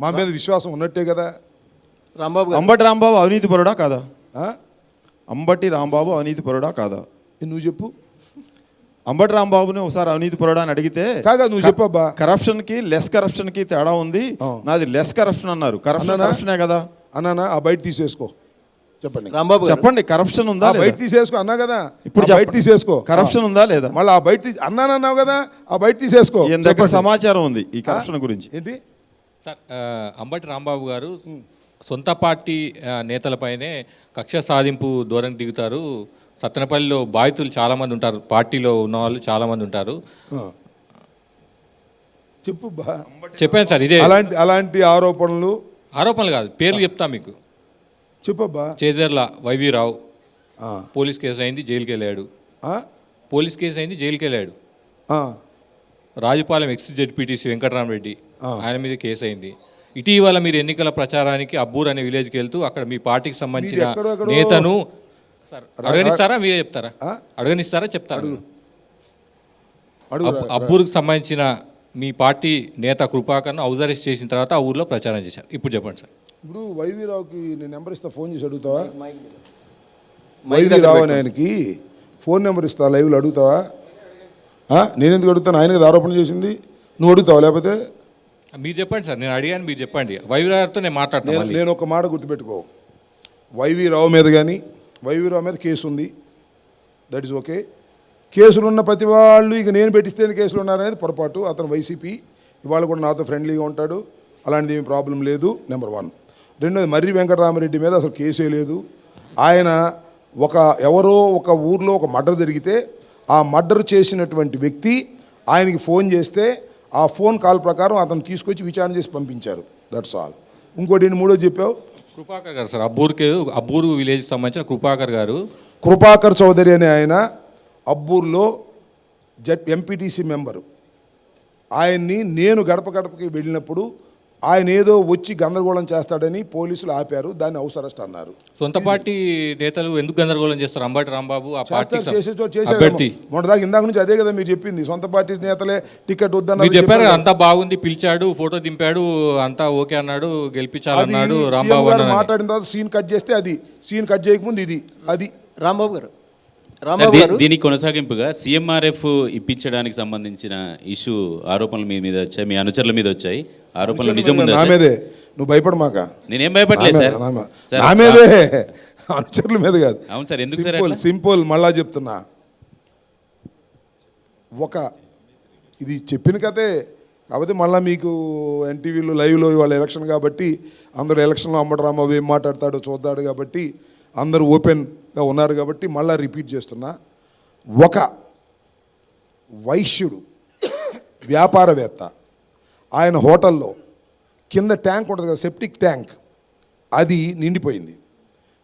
మా మీద విశ్వాసం ఉన్నట్టే కదా? రాంబాబు గారు. అంబటి రాంబాబు అవినీతి పరుడా కాదా? ఆ? అంబటి రాంబాబు అవినీతి పరుడా కాదా? నువ్వు చెప్పు. అంబటి రాంబాబుని ఒకసారి అవినీతి పరుడా అని అడిగితే కాగా నువ్వు చెప్పబ్బా కరప్షన్కి లెస్ కరప్షన్కి తేడా ఉంది. ఆ. నాది లెస్ కరప్షన్ అన్నారు. కరప్షన్ అన్నానా? కరప్షనే కదా? అన్నానా? ఆ బయట తీసేసుకో. చెప్పండి. రాంబాబు గారు. చెప్పండి కరప్షన్ ఉందా ఆ బయట లేదా? తీసేసుకో అన్నా కదా? ఇప్పుడు ఆ బయట చెప్పండి. తీసేసుకో. కరప్షన్ ఉందా లేదా? మళ్ళీ ఆ బయట తీ- అన్నానన్నావు కదా? ఆ బయట తీసేసుకో. ఈయన దగ్గర చెప్పండి. సమాచారం ఉంది ఈ కరప్షన్ గురించి. ఏంటి? సార్ అంబటి రాంబాబు గారు సొంత పార్టీ నేతలపైనే కక్ష సాధింపు ధోరణి దిగుతారు. సత్తెనపల్లిలో బాధితులు చాలా మంది ఉంటారు. పార్టీలో ఉన్న వాళ్ళు చాలా మంది ఉంటారు. చెప్పు చెప్పాను సార్ ఇదే. అలాంటి అలాంటి ఆరోపణలు? ఆరోపణలు కాదు పేర్లు చెప్తా మీకు. చెప్పబ్బా. Chejarla YV Rao. Police case అయింది జైలుకి వెళ్ళాడు? పోలీస్ కేసు అయింది జైలుకి వెళ్ళాడు. రాజుపాలెం ఎక్స్ జెడ్పీటీసీ వెంకటరామరెడ్డి ఆయన మీద కేసు అయింది. ఇటీవల మీరు ఎన్నికల ప్రచారానికి అబ్బూర్ అనే విలేజ్కి వెళ్తూ అక్కడ మీ పార్టీకి సంబంధించిన నేతను సార్ అడగనిస్తారా? మీరే చెప్తారా? అడగనిస్తారా? చెప్తారు? అబ్బూర్కి సంబంధించిన మీ పార్టీ నేత కృపాకర్ను హౌస్ అరెస్ట్ చేసిన తర్వాత ఆ ఊర్లో ప్రచారం చేశారు. ఇప్పుడు చెప్పండి సార్. ఇప్పుడు వైవీరావుకి నేను నెంబర్ ఇస్తా ఫోన్ చేసి అడుగుతావా? వైవీరావు అని ఆయనకి ఫోన్ నెంబర్ ఇస్తా లైవ్లో అడుగుతావా? ఆ? నేను ఎందుకు అడుగుతాను? ఆయన కదా ఆరోపణ చేసింది. నువ్వు అడుగుతావా లేకపోతే మీరు చెప్పండి సార్ నేను అడిగాను మీరు చెప్పండి. వైవిరావుతో నేను మాట్లాడతాను నేను ఒక మాట గుర్తుపెట్టుకో. వైవీరావు మీద కానీ వైవీరావు మీద కేసు ఉంది. దట్ ఈస్ ఓకే కేసులు ఉన్న ప్రతి వాళ్ళు ఇక నేను పెట్టిస్తేనే కేసులు ఉన్నారనేది పొరపాటు. అతను వైసీపీ ఇవాళ కూడా నాతో ఫ్రెండ్లీగా ఉంటాడు. అలాంటిది ఏమి ప్రాబ్లం లేదు నెంబర్ వన్ రెండోది మర్రి వెంకటరామరెడ్డి మీద అసలు కేసే లేదు. ఆయన ఒక ఎవరో ఒక ఊర్లో ఒక మర్డర్ జరిగితే ఆ మర్డర్ చేసినటువంటి వ్యక్తి ఆయనకి ఫోన్ చేస్తే ఆ ఫోన్ కాల్ ప్రకారం అతను తీసుకొచ్చి విచారణ చేసి పంపించారు. దట్స్ ఆల్ ఇంకోటి మూడో చెప్పావు? కృపాకర్ గారు సార్ అబ్బూర్కి అబ్బూరు విలేజ్కి సంబంధించిన కృపాకర్ గారు. కృపాకర్ చౌదరి అనే ఆయన అబ్బూర్లో జడ్ ఎంపీటీసీ మెంబరు. ఆయన్ని నేను గడప గడపకి వెళ్ళినప్పుడు ఆయన ఏదో వచ్చి గందరగోళం చేస్తాడని పోలీసులు ఆపారు దాన్ని హౌస్ అరెస్ట్ అన్నారు. సొంత పార్టీ నేతలు ఎందుకు గందరగోళం చేస్తారు? అంబటి రాంబాబు ఆ మొన్నదాకా ఇందాక నుంచి అదే కదా మీరు చెప్పింది. సొంత పార్టీ నేతలే టికెట్ మీరు వద్దన్నారు చెప్పారు. అంతా బాగుంది పిలిచాడు ఫోటో దింపాడు అంతా ఓకే అన్నాడు గెలిపించాలన్నాడు రాంబాబు గారు మాట్లాడిన తర్వాత సీన్ కట్ చేస్తే అది. సీన్ కట్ చేయకముందు ఇది అది. రాంబాబు గారు దీనికి కొనసాగింపుగా సీఎంఆర్ఎఫ్ ఇప్పించడానికి సంబంధించిన ఇష్యూ ఆరోపణలు మీ మీద వచ్చాయి మీ అనుచరుల మీద వచ్చాయి. ఆరోపణలు నిజం నా? మీదే. నువ్వు భయపడమాక నేనేం భయపడలేదు సార్. నా మీద- అనుచరుల మీద కాదు. అవును సార్, ఎందుకు సార్ సింపుల్? సింపుల్ మళ్ళా చెప్తున్నా. ఒక ఇది చెప్పిన కథే. కాకపోతే మళ్ళీ మీకు ఎన్టీవీలో లైవ్లో ఇవాళ ఎలక్షన్ కాబట్టి అందరూ ఎలక్షన్లో అమ్మడు రాంబాబు ఏం మాట్లాడతాడో చూద్దాడు కాబట్టి అందరూ ఓపెన్గా ఉన్నారు కాబట్టి మళ్ళీ రిపీట్ చేస్తున్నా. ఒక వైశ్యుడు వ్యాపారవేత్త ఆయన హోటల్లో కింద ట్యాంక్ ఉంటుంది కదా సెప్టిక్ ట్యాంక్ అది నిండిపోయింది.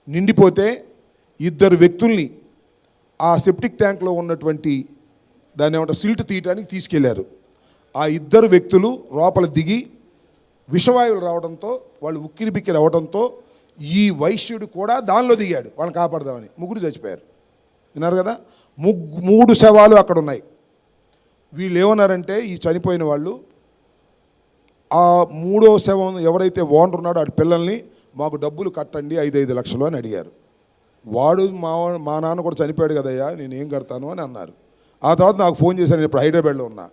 నిండిపోతే ఇద్దరు వ్యక్తుల్ని ఆ సెప్టిక్ ట్యాంక్లో ఉన్నటువంటి దాన్ని ఏమంటారు సిల్ట్ తీయటానికి తీసుకెళ్ళారు. ఆ ఇద్దరు వ్యక్తులు లోపల దిగి విషవాయువులు రావడంతో వాళ్ళు ఉక్కిరి బిక్కిరి అవడంతో ఈ వైశ్యుడు కూడా దానిలో దిగాడు. వాళ్ళని కాపాడదామని. ముగ్గురు చచ్చిపోయారు. విన్నారు కదా? ముగ్గు మూడు శవాలు అక్కడ ఉన్నాయి. వీళ్ళు ఏమన్నారంటే ఈ చనిపోయిన వాళ్ళు ఆ మూడో శవం ఎవరైతే ఓనర్ ఉన్నాడో ఆ పిల్లల్ని మాకు డబ్బులు కట్టండి ఐదు ఐదు లక్షలు అని అడిగారు. వాడు మా మా నాన్న కూడా చనిపోయాడు కదయ్యా నేను ఏం కడతాను అని అన్నారు. ఆ తర్వాత నాకు ఫోన్ చేశాను నేను ఇప్పుడు హైదరాబాద్లో ఉన్నా.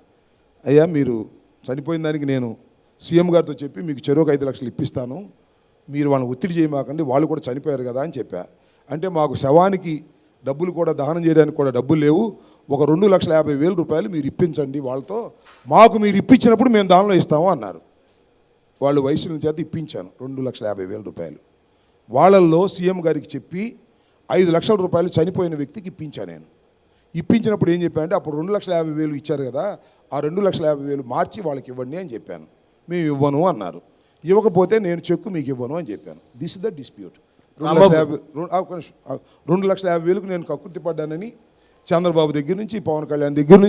అయ్యా మీరు చనిపోయిన దానికి నేను సీఎం గారితో చెప్పి మీకు చెరువుకు ఐదు లక్షలు ఇప్పిస్తాను. మీరు వాళ్ళని ఒత్తిడి చేయమాకండి వాళ్ళు కూడా చనిపోయారు కదా అని చెప్పా. అంటే మాకు శవానికి డబ్బులు కూడా దహనం చేయడానికి కూడా డబ్బులు లేవు. ఒక రెండు లక్షల యాభై వేల రూపాయలు మీరు ఇప్పించండి వాళ్ళతో. మాకు మీరు ఇప్పించినప్పుడు మేము దానిలో ఇస్తాము అన్నారు. వాళ్ళు వయసుల చేత ఇప్పించాను రెండు లక్షల యాభై వేల రూపాయలు. వాళ్ళల్లో సీఎం గారికి చెప్పి ఐదు లక్షల రూపాయలు చనిపోయిన వ్యక్తికి ఇప్పించాను నేను. ఇప్పించినప్పుడు ఏం చెప్పానంటే అప్పుడు రెండు లక్షల యాభై వేలు ఇచ్చారు కదా ఆ రెండు లక్షల యాభై వేలు మార్చి వాళ్ళకి ఇవ్వండి అని చెప్పాను. మేము ఇవ్వను అన్నారు. ఇవ్వకపోతే నేను చెక్కు మీకు ఇవ్వను అని చెప్పాను. దిస్ ఇస్ ద డిస్ప్యూట్ రెండు లక్షల యాభై రెండు- లక్షల యాభై వేలకు నేను కక్కుర్తి పడ్డానని చంద్రబాబు దగ్గర నుంచి పవన్ కళ్యాణ్ దగ్గర నుంచి